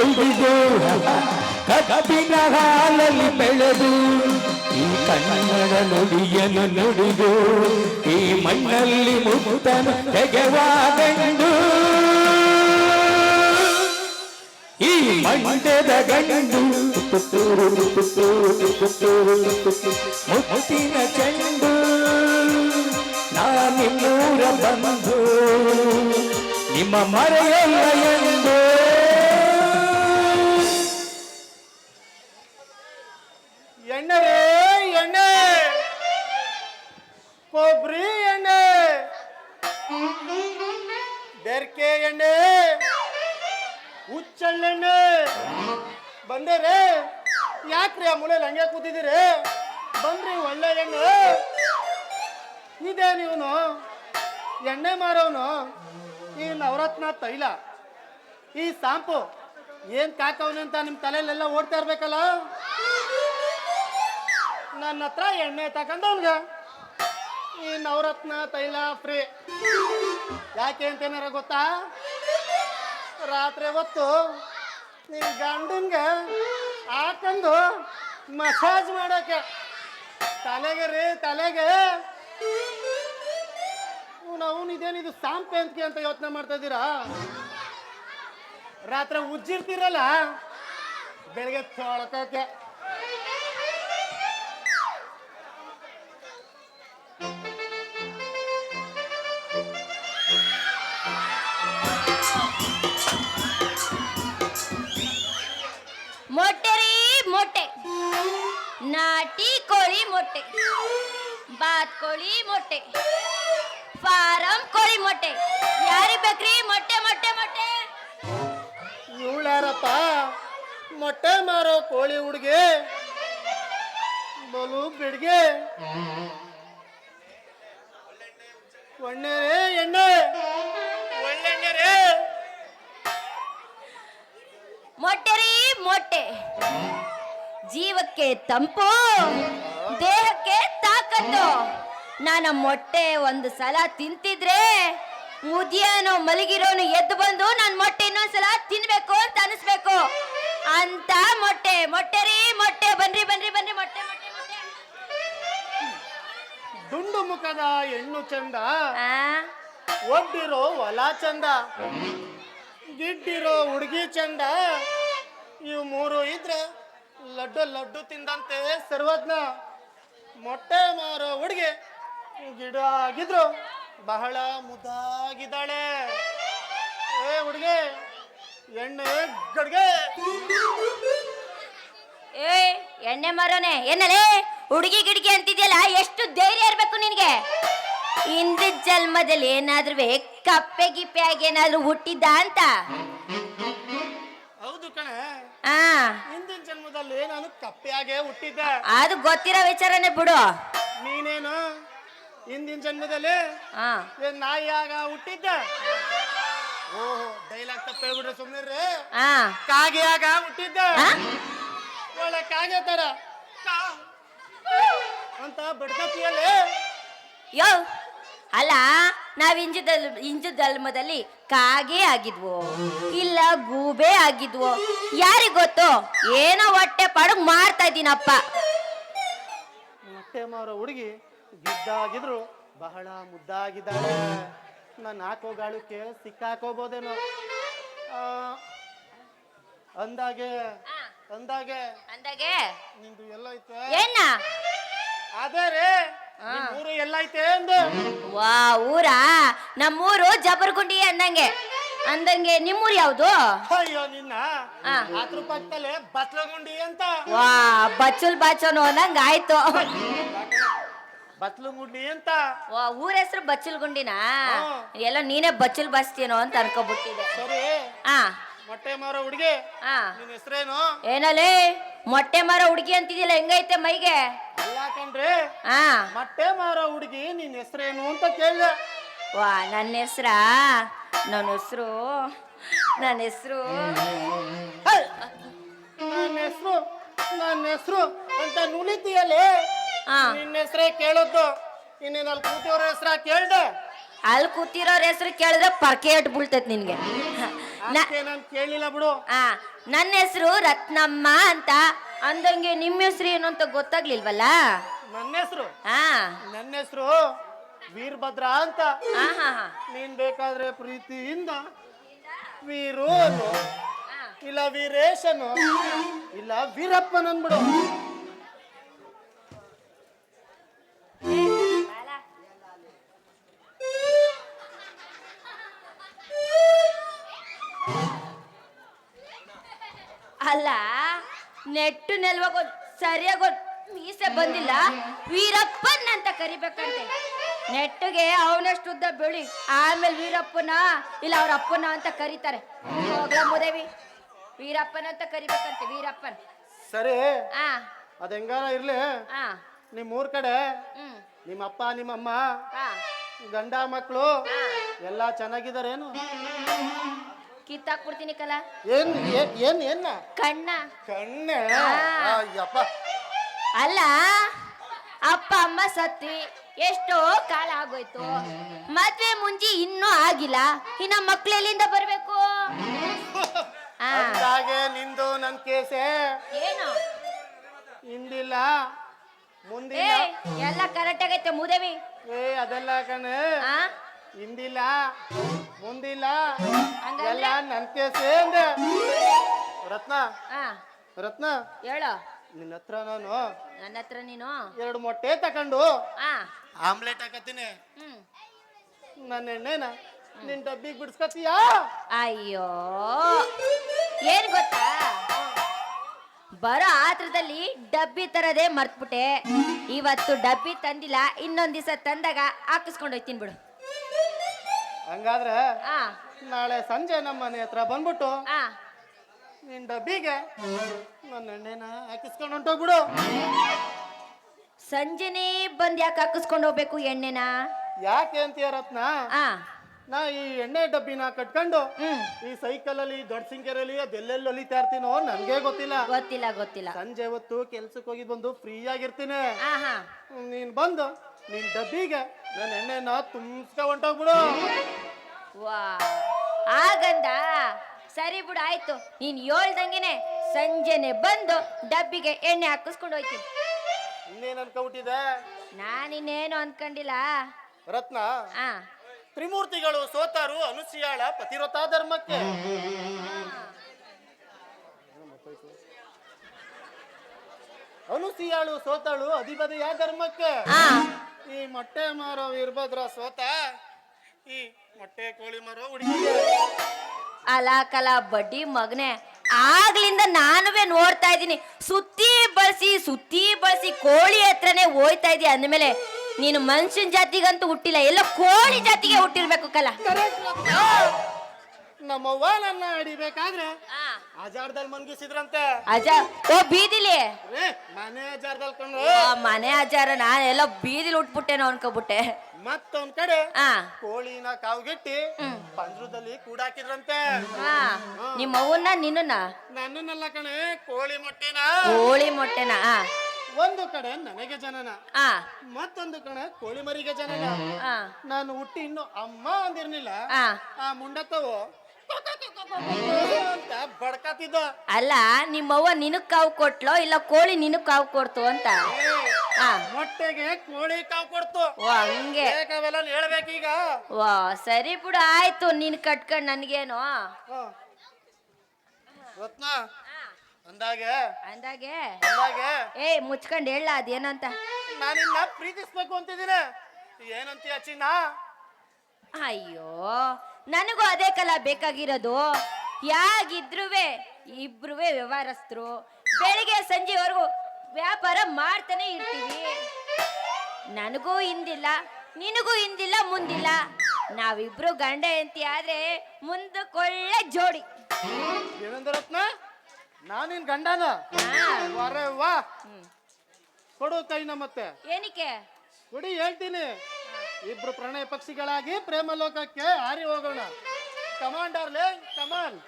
ಕೊಯ್ದಿದು ಕಬ್ಬಿನ ಹಾಲಲ್ಲಿ ಬೆಳೆದು ಈ ಕನ್ನಡ ನುಡಿಯನ್ನು ನುಡಿದು ಈ ಮಣ್ಣಲ್ಲಿ ಮುಕ್ತನು ತೆಗೆವ ಗಂಡು ಈ ಮಂಡ್ಯದ ಗಂಡು ಮುತ್ತಿನ ಚೆಂಡು. ನಾನಿನ್ನೂರ ಬಂದು ನಿಮ್ಮ ಮರೆಯಲ್ಲ ಎಂದು ಹಂಗೆ ಕೂತಿದ್ದೀರಿ? ಬಂದ್ರಿ, ಒಳ್ಳೆ ಹೆಣ್ಣು. ಇದೇ ನೀವು ಎಣ್ಣೆ ಮಾರೋನು. ಈ ನವರತ್ನ ತೈಲ. ಈ ಸಾಂಪು ಏನ್ ಕಾಕವನೆ ಅಂತ ನಿಮ್ಮ ತಲೆಯಲ್ಲೆಲ್ಲ ಓಡ್ತಾ ಇರ್ಬೇಕಲ್ಲ? ನನ್ನ ಹತ್ರ ಎಣ್ಣೆ ತಗೊಂಡವ್ನ್ಗೆ ಈ ನವರತ್ನ ತೈಲ ಫ್ರೀ. ಯಾಕೆ ಅಂತೇನಾರ ಗೊತ್ತಾ? ರಾತ್ರಿ ಹೊತ್ತು ನಿಮ್ಮ ಗಂಡನ್ಗೆ ಹಾಕೊಂಡು ಮಸಾಜ್ ಮಾಡಕ್ಕೆ. ತಲೆಗೆ ರೀ, ತಲೆಗೆ. ಅವನು ಇದೇನಿದು ಸಾಂಪೆ ಅಂತಕ್ಕೆ ಅಂತ ಯೋಚನೆ ಮಾಡ್ತಾ ಇದ್ದೀರಾ? ರಾತ್ರಿ ಉಜ್ಜಿರ್ತೀರಲ್ಲ? ಬೆಳಗ್ಗೆ ತೊಳ್ಕೋಕೆ ನಾಟಿ ಕೋಳಿ ಮೊಟ್ಟೆ ಬಾತ್ ಕೋಳಿ ಮೊಟ್ಟೆ ಫಾರಂ ಕೋಳಿ ಮೊಟ್ಟೆ ಯಾರಿಗ್ ಬೇಕ್ರಿ ಮೊಟ್ಟೆ ಮೊಟ್ಟೆ ಮೊಟ್ಟೆ ಇವಳ್ಯಾರಪ್ಪ ಮೊಟ್ಟೆ ಮಾರೋ ಕೋಳಿ ಹುಡುಗಿ ಬಲು ಬಿಡ್ಗೆ. ಒಣ್ಣೆ ರೇ ಎಣ್ಣೆ ಒಳ್ಳೆಣ್ಣೆ ರೇ ಮೊಟ್ಟೆ ರೀ ಮೊಟ್ಟೆ. ಜೀವಕ್ಕೆ ತಂಪು ದೇಹಕ್ಕೆ ತಾಕತ್ತು. ನಾನು ಮೊಟ್ಟೆ ಒಂದು ಸಲ ತಿಂತಿದ್ರೆ ಮುದಿಯನೋ ಮಲಗಿರೋನು ಎದ್ದು ಬಂದು ನಾನು ಮೊಟ್ಟೆ ಇನ್ನೊಂದ್ಸಲ ತಿನ್ಬೇಕು ಅಂತ ಅನಿಸ್ಬೇಕು. ಅಂತ ಮೊಟ್ಟೆ ಮೊಟ್ಟೆ ರೀ ಮೊಟ್ಟೆ. ಬನ್ರಿ ಬನ್ರಿ ಬನ್ರಿ ಮೊಟ್ಟೆ ಮೊಟ್ಟೆ ಮೊಟ್ಟೆ. ದುಂಡು ಮುಖದ ಹೆಣ್ಣು ಚಂದ ಆ? ಒಡ್ಡಿರೋ ಹೊಲ ಚಂದ ಗಿಡ್ಡಿರೋ ಹುಡುಗಿ ಚಂದ ಇವು ಮೂರು ಇದ್ರೆ ಲಡ್ಡು ಲಡ್ಡು ತಿಂದಂತೆ ಸರ್ವಜ್ಞ. ಮೊಟ್ಟೆ ಮಾರೋ ಹುಡುಗಿ ಗಿಡ ಆಗಿದ್ರು ಬಹಳ ಮುದ್ದಾಗಿದ್ದಾಳೆ. ಏ ಹುಡುಗಿ ಎಣ್ಣೆ ಗಡ್ಗೆ. ಏ ಎಣ್ಣೆ ಮಾರೋನೆ ಏನಲೇ ಹುಡುಗಿ ಗಿಡ್ಗಿ ಅಂತಿದ್ಯಲ್ಲ ಎಷ್ಟು ಧೈರ್ಯ ಇರ್ಬೇಕು ನಿನ್ಗೆ? ಹಿಂದಿನ ಜನ್ಮದಲ್ಲಿ ಏನಾದ್ರೂ ಕಪ್ಪೆ ಗಿಪ್ಪೆ ಆಗಿ ಏನಾದ್ರೂ ಹುಟ್ಟಿದ್ದ ಅಂತ? ಹೌದು ಕಣೆ. ಆ. ಹಿಂದಿನ ಕಪ್ಪೆಯಾಗೆ ಹುಟ್ಟಿದ್ದೆ. ಅದು ಗೊತ್ತಿರೋ ವಿಚಾರನೆ ಬಿಡು. ನೀನೇನು? ಹಿಂದಿನ ಜನ್ಮದಲ್ಲಿ ಆ. ಏನ್ ನಾಯಿಯಾಗ ಹುಟ್ಟಿದ್ದೆ? ಓಹೋ ಡೈಲಾಗ್ ತಪ್ಪ ಹೇಳ್ಬಿಟ್ರೆ ಸುಮ್ಮನೆ ಹಾ ಕಾಗೆಯಾಗ ಹುಟ್ಟಿದ್ದೆ. ಆ? ಒಳ್ಳೆ ಕಾಗೆ ತರ. ಕಾ. ಅಂತ ಬಡ್ಕತಿಯಲ್ಲಿ ಯೋ ಅಲ್ಲ ನಾವ್ ಇಂಜುದಲ್ ಇಂಜು ಧರ್ಮದಲ್ಲಿ ಕಾಗೆ ಆಗಿದ್ವು ಇಲ್ಲ ಗೂಬೆ ಆಗಿದ್ವು. ಯಾರಿಗ್ ಗೊತ್ತು? ಏನೋ ಹೊಟ್ಟೆ ಪಡಗ್ ಮಾಡ್ತಾ ಇದ್ದೀನಪ್ಪ ಹೊಟ್ಟೆ ಮಾರೋ ಹುಡುಗಿ ಗಿದ್ದಾಗಿದ್ರು ಬಹಳ ಮುದ್ದಾಗಿದ್ದಾಳೆ. ನಾನು ಹಾಕೋ ಗಾಳಕ್ಕೆ ಸಿಕ್ಕಾಕೋಬೋದೇನೋ. ಅಂದಾಗೆ ಅಂದಾಗೆ. ಅಂದಾಗೆ? ನಿಂದು ಎಲ್ಲೈತೆ ಏನ? ಅದೇ ಆ. ಊರು ಎಲ್ಲೈತೆ ಅಂದೆ. ವಾ ಊರಾ? ನಮ್ಮೂರು ಜಬರ್ಗುಂಡಿ ಅಂದಂಗೆ. ಅಂದಂಗೆ ನಿಮ್ಮೂರು ಯಾವ್ದು? ಅಯ್ಯೋ ನಿನ್ನ ಆ. ಅದ್ರ ಪಕ್ಕದಲ್ಲೇ ಬತ್ಲಗುಂಡಿ ಅಂತ. ವಾ ಬಚ್ಚಲ್ ಬಾಚೋನು ಅನ್ನಂಗ ಆಯ್ತು. ಬತ್ಲಗುಂಡಿ ಅಂತ. ವಾ ಊರ ಹೆಸರು ಬಚ್ಚಲ್ ಗುಂಡಿನಾ ಹಾ. ಎಲ್ಲ ನೀನೇ ಬಚ್ಚಲ್ ಬಾಚ್ತೀನೋ ಅಂತ ಅನ್ಕೊಬಿಟ್ಟಿದೆ ಸರಿ. ಆ. ಮೊಟ್ಟೆ ಮಾರೋ ಹುಡುಗಿ. ಆ. ನಿನ್ ಹೆಸರೇನು? ಏನಲೇ? ಮೊಟ್ಟೆ ಮಾರೋ ಹುಡುಗಿ ಅಂತಿದ್ಯಲ್ಲ ಹೆಂಗೈತೆ ಮೈಗೆ? ಕಣ್ರಿ ಆ. ಮೊಟ್ಟೆ ಮಾರೋ ಹುಡುಗಿ ನಿನ್ ಹೆಸರೇನು ಅಂತ ಕೇಳಿದೆ. ವಾ ನನ್ನ ಹೆಸ್ರ? ನನ್ನ ಹೆಸರು? ನನ್ನ ಹೆಸರು? ನನ್ನ ಹೆಸರು ನನ್ನ ಹೆಸರು ಅಂತ ನುಲಿತೀಯಲ್ಲೇ ಹಾ ನಿನ್ನ ಹೆಸರೇ ಕೇಳೋದು. ಇನ್ನೇನು ಅಲ್ಲಿ ಕೂತಿಯವ್ರ ಹೆಸರ ಕೇಳ್ದೆ. ಅಲ್ಲಿ ಕೂತಿರೋರ್ ಹೆಸರು ಕೇಳಿದ್ರೆ ಪರ್ಕೆ ಇಟ್ಟು ಬೀಳ್ತೈತೆ ನಿನ್ಗೆ. ನ- ಅದಕ್ಕೆ ನಾನು ಕೇಳಿಲ್ಲ ಬಿಡು. ಆ ನನ್ನ ಹೆಸರು ರತ್ನಮ್ಮ ಅಂತ. ಅಂದಂಗೆ ನಿಮ್ಮ ಹೆಸರು ಏನು ಅಂತ ಗೊತ್ತಾಗ್ಲಿಲ್ವಲ್ಲ? ನನ್ನ ಹೆಸರು? ಹಾ. ನನ್ನ ಹೆಸರು ವೀರಭದ್ರ ಅಂತ. ಹಾ ಹಾ ಹಾ. ನೀನ್ ಬೇಕಾದ್ರೆ ಪ್ರೀತಿಯಿಂದ ವೀರು ಅನ್ನು ಇಲ್ಲ ವೀರೇಶನು ಇಲ್ಲ ವೀರಪ್ಪನ ಅನ್ಬಿಡು ಅಲ್ಲ ನೆಟ್ಟು ನೆಲ್ವಾಗ ಸರಿಯಾಗಿ ಮೀಸೆ ಬಂದಿಲ್ಲ. ವೀರಪ್ಪನ್ ಅಂತ ಕರಿಬೇಕಂತೆ. ನೆಟ್ಟಿಗೆ ಅವನಷ್ಟು ಉದ್ದ ಬೆಳಿ ಆಮೇಲೆ ವೀರಪ್ಪನ ಇಲ್ಲ ಅವ್ರ ಅಪ್ಪನ ಅಂತ ಕರೀತಾರೆ. ಮುದೇವಿ. ವೀರಪ್ಪನ ಅಂತ ಕರಿಬೇಕಂತೆ ವೀರಪ್ಪನ್. ಸರಿ. ಅದ ಹೆಂಗಾರ ಇರ್ಲಿ? ನಿಮ್ ಊರ್ ಕಡೆ ನಿಮ್ಮಪ್ಪ ನಿಮ್ಮಮ್ಮ ಗಂಡ ಮಕ್ಕಳು ಎಲ್ಲ ಚೆನ್ನಾಗಿದಾರೇನು? ಕಿತ್ತಾಕ್ಬಿಡ್ತೀನಿ ಕಲ. ಏನ್ ಏನ್- ಏನ್? ಕಣ್ಣ. ಕಣ್ಣ? ಕಣ್ಣೆ ಆ. ಅಯ್ಯಪ್ಪ. ಅಲ್ಲ ಅಪ್ಪ ಅಮ್ಮ ಸತ್ತಿ ಎಷ್ಟೋ ಕಾಲ ಆಗೋಯ್ತು. ಮದ್ವೆ ಮುಂಜಿ ಇನ್ನೂ ಆಗಿಲ್ಲ. ಇನ್ನ ಮಕ್ಳು ಎಲ್ಲಿಂದ ಬರ್ಬೇಕು? ಆ, ಅಂದಾಗೆ ನಿಂದು ನನ್ ಕೇಸೆ. ಏನು? ಹಿಂದಿಲ್ಲ ಏ ಎಲ್ಲ ಕರೆಕ್ಟ್ ಆಗೈತೆ ಮುದೇವಿ. ಏ ಅದೆಲ್ಲ ಕಣೆ. ಆ? ಹಿಂದಿಲ್ಲ ಮುಂದಿಲ್ಲ? ಎಲ್ಲ ನನ್ ಸೇಂದ. ರತ್ನ ಆ. ರತ್ನ. ಹೇಳ. ನಿನ್ನ ಹತ್ರ ನಾನು ನನ್ನ ಹತ್ರ ನೀನು? ಎರಡು ಮೊಟ್ಟೆ ತಕೊಂಡು ಆ. ಆಮ್ಲೆಟ್ ಹಾಕತ್ತೀನಿ. ಹ್ಮ್. ನನ್ನ ಎಣ್ಣೆನ ನಿನ್ ಡಬ್ಬಿಗೆ ಬಿಡಿಸ್ಕತ್ತೀಯಾ ಅಯ್ಯೋ. ಏನ್ ಗೊತ್ತಾ? ಬರೋ ಆತ್ರದಲ್ಲಿ ಡಬ್ಬಿ ತರದೇ ಮರ್ತ್ಬಿಟ್ಟೆ. ಇವತ್ತು ಡಬ್ಬಿ ತಂದಿಲ್ಲ ಇನ್ನೊಂದ್ ದಿವಸ ತಂದಾಗ ಹಾಕಿಸ್ಕೊಂಡು ಹೋಯ್ತೀನಿ ಬಿಡು. ಹಂಗಾದ್ರೆ ಆ. ನಾಳೆ ಸಂಜೆ ನಮ್ಮ ಮನೆ ಹತ್ರ ಬಂದ್ಬಿಟ್ಟು ಆ. ನಿನ್ ಡಬ್ಬಿಗೆ ನನ್ನ ಎಣ್ಣೆನ ಹಾಕಿಸ್ಕೊಂಡು ಹೊಂಟೋಗ್ಬಿಡು. ಸಂಜೆನೇ ಬಂದ್ ಯಾಕೆ ಹಾಕಿಸ್ಕೊಂಡು ಹೋಗ್ಬೇಕು ಎಣ್ಣೆನ? ಯಾಕೆ ಅಂತೀಯ ರತ್ನ? ಆ. ನಾ ಈ ಎಣ್ಣೆ ಡಬ್ಬಿನ ಕಟ್ಕೊಂಡು ಈ ಸೈಕಲ್ ಅಲ್ಲಿ ದೊಡ್ಡ ಸಿಂಕೆರಲ್ಲಿ ಅದೆಲ್ಲೆಲ್ಲಿ ಹೊಲಿತಾ ಇರ್ತೀನೋ ನನ್ಗೆ ಗೊತ್ತಿಲ್ಲ. ಗೊತ್ತಿಲ್ಲ ಗೊತ್ತಿಲ್ಲ. ಸಂಜೆ ಹೊತ್ತು ಕೆಲ್ಸಕ್ಕೆ ಹೋಗಿ ಬಂದು ಫ್ರೀ ಆಗಿರ್ತೀನಿ. ಆ ಹಾ ನೀನ್ ಬಂದು ನಿನ್ ಡಬ್ಬಿಗೆ ನನ್ನ ಎಣ್ಣೆನ ತುಂಬಿಸ್ಕ ಹೊಂಟೋಗ್ಬಿಡು. ವಾ. ಆಗಂದ ಸರಿ ಬಿಡು ಆಯ್ತು. ನೀನ್ ಹೇಳ್ದಂಗೆನೆ ಸಂಜೆನೆ ಬಂದು ಡಬ್ಬಿಗೆ ಎಣ್ಣೆ ಹಾಕಿಸ್ಕೊಂಡು ಹೋಯ್ತೀನಿ. ಇನ್ನೇನ್ ಅನ್ಕೊಂಡ್ಬಿಟ್ಟಿದೆ ನಾನಿನ್ನೇನು ಅನ್ಕೊಂಡಿಲ್ಲ. ರತ್ನ? ಆ. ತ್ರಿಮೂರ್ತಿಗಳು ಸೋತಾರು ಅನುಸಿಯಾಳ ಪತಿರತಾ ಧರ್ಮಕ್ಕೆ. ಅನುಸಿಯಾಳು ಸೋತಾಳು ಅಧಿಪತಿಯ ಧರ್ಮಕ್ಕೆ. ಈ ಮೊಟ್ಟೆ ಮಾರೋ ವೀರಭದ್ರ ಸೋತ ಈ ಮೊಟ್ಟೆ ಕೋಳಿ ಮಾರೋ ಹುಡುಗಿ. ಅಲಾ ಕಲ ಬಡ್ಡಿ ಮಗನೆ ಆಗ್ಲಿಂದ ನಾನುವೇ ನೋಡ್ತಾ ಇದ್ದೀನಿ. ಸುತ್ತಿ ಬಳಸಿ ಸುತ್ತಿ ಬಳಸಿ ಕೋಳಿ ಹತ್ರನೇ ಹೋಯ್ತಾ ಇದೀಯ ಅಂದಮೇಲೆ ನೀನು ಮನುಷ್ಯನ ಜಾತಿಗಂತೂ ಹುಟ್ಟಿಲ್ಲ ಎಲ್ಲ ಕೋಳಿ ಜಾತಿಗೆ ಹುಟ್ಟಿರ್ಬೇಕು ಕಲ. ನಮ್ಮವ್ವ ನನ್ನ ಹಿಡಿಬೇಕಾದ್ರೆ ಆ, ಆ ಜಾರದಲ್ಲಿ ಮನ್ಗಿಸಿದ್ರಂತೆ. ಅಜ ಓ ಬೀದಿಲಿ. ರೇ ಮನೆ ಅಜಾರ್ದಲ್ಲಿ ಕಂಡು ಮನೆ ಆಚಾರ ನಾನೆಲ್ಲ ಬೀದಿಲಿ ಉಟ್ಬಿಟ್ಟೆನೋ ಅನ್ಕೋಬಿಟ್ಟೆ. ಮತ್ತೊಂದ್ ಕಡೆ ಆ. ಕೋಳಿನ ಕಾವುಗೆಟ್ಟಿ ಪಂಜರದಲ್ಲಿ ಕೂಡಾಕಿದ್ರಂತೆ. ಆ, ನಿಮ್ಮ ಅವ್ವನ್ನ ನಿನ್ನ ನನ್ನನ್ನೆಲ್ಲ ಕಣೆ ಕೋಳಿ ಮೊಟ್ಟೆನ. ಕೋಳಿ ಮೊಟ್ಟೆನ ಆ, ಒಂದು ಕಡೆ ನನಗೆ ಜನನ ಆ, ಮತ್ತೊಂದು ಕಡೆ ಕೋಳಿ ಮರಿಗೆ ಜನನ. ಆ, ನಾನು ಹುಟ್ಟಿ ಇನ್ನು ಅಮ್ಮ ಅಂದಿರ್ಲಿಲ್ಲ. ಆ. ಆ ಮುಂಡತ್ತವು ಅಂತ ಬಡ್ಕತ್ತಿದ್ದ. ಅಲ್ಲ ನಿಮ್ಮವ್ವ ನಿನಗ್ ಕಾವು ಕೊಟ್ಲೋ ಇಲ್ಲ ಕೋಳಿ ನಿನಗ್ ಕಾವು ಕೊಡ್ತು ಅಂತ? ಆ, ಮೊಟ್ಟೆಗೆ ಕೋಳಿ ಕಾವು ಕೊಡ್ತು. ಓ ಹಂಗೆ. ಬೇಕಾವೆಲ್ಲ ಹೇಳ್ಬೇಕೀಗ ವಾ ಸರಿ ಬಿಡು ಆಯ್ತು ನೀನ್ ಕಟ್ಕೊಂಡ್ ನನ್ಗೇನು. ರತ್ನ ಅಂದಾಗೆ? ಅಂದಾಗೆ? ಅಂದಾಗೆ? ಏ ಮುಚ್ಕೊಂಡ್ ಹೇಳ ಅದೇನಂತ? ನಾನಿನ್ನ ಪ್ರೀತಿಸ್ಬೇಕು ಅಂತಿದ್ದೀನ. ಏನಂತೀಯ ಚಿನ್ನ ಅಯ್ಯೋ ನನಗೂ ಅದೇ ಕಲ ಬೇಕಾಗಿರೋದು. ಯಾಗಿದ್ರುವೆ ಇಬ್ರುವೆ ವ್ಯವಹಾರಸ್ಥರು. ಬೆಳಿಗ್ಗೆ ಸಂಜೆವರೆಗೂ ವ್ಯಾಪಾರ ಮಾಡ್ತಾನೆ ಇರ್ತೀವಿ. ನನಗೂ ಹಿಂದಿಲ್ಲ ನಿನಗೂ ಹಿಂದಿಲ್ಲ ಮುಂದಿಲ್ಲ. ನಾವಿಬ್ರು ಗಂಡ ಎಂತಿ ಆದ್ರೆ ಮುಂದಕ್ಕೊಳ್ಳೆ ಜೋಡಿ. ಏನಂದ ರತ್ನ? ನಾನಿನ್ ಗಂಡನ. ವರೆ ವಾ. ಕೊಡು ಕೈನ ಮತ್ತೆ. ಏನಕ್ಕೆ? ಕೊಡಿ ಹೇಳ್ತೀನಿ. ಇಬ್ರು ಪ್ರಣಯ ಪಕ್ಷಿಗಳಾಗಿ ಪ್ರೇಮ ಲೋಕಕ್ಕೆ ಹಾರಿ ಹೋಗೋಣ. ಕಮಾಂಡರ್ಲೆ ಕಮಾನ್